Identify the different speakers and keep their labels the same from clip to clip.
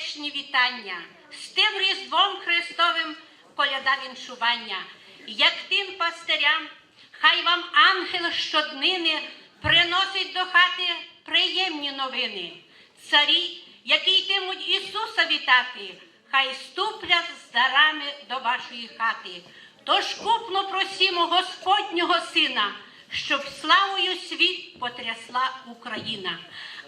Speaker 1: сердечні вітання, з тим Різдвом Христовим коляда віншування, як тим пастирям, хай вам ангел щоднини приносить до хати приємні новини. Царі, які йтимуть Ісуса вітати, хай ступлять з дарами до вашої хати. Тож купно просімо Господнього Сина, щоб славою світ потрясла Україна.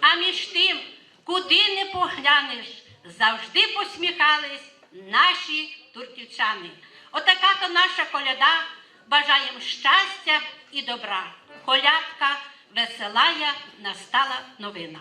Speaker 1: А між тим, куди не поглянеш, завжди посміхались наші турківчани. Отака то наша коляда. Бажаєм щастя і добра. Колядка веселая настала новина.